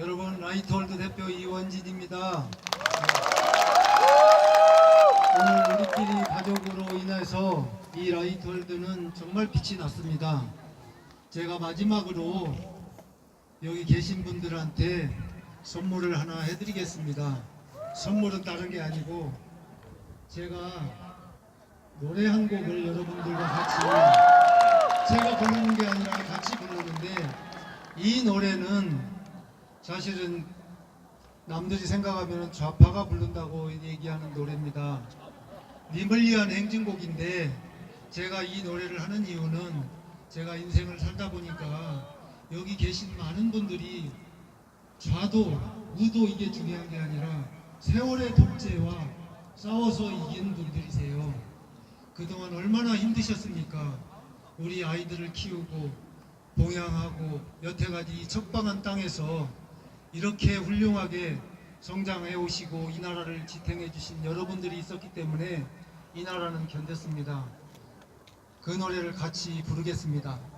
여러분 라이트홀드 대표 이원진입니다. 오늘 우리끼리 가족으로 인해서 이 라이트홀드는 정말 빛이 났습니다. 제가 마지막으로 여기 계신 분들한테 선물을 하나 해드리겠습니다. 선물은 다른 게 아니고 제가 노래 한 곡을 여러분들과 같이 제가 부르는 게 아니라 같이 부르는데 이 노래는 사실은 남들이 생각하면 좌파가 부른다고 얘기하는 노래입니다. 님을 위한 행진곡인데 제가 이 노래를 하는 이유는 제가 인생을 살다 보니까 여기 계신 많은 분들이 좌도 우도 이게 중요한 게 아니라 세월의 독재와 싸워서 이긴 분들이세요. 그동안 얼마나 힘드셨습니까? 우리 아이들을 키우고 봉양하고 여태까지 이 척방한 땅에서 이렇게 훌륭하게 성장해 오시고 이 나라를 지탱해 주신 여러분들이 있었기 때문에 이 나라는 견뎠습니다. 그 노래를 같이 부르겠습니다.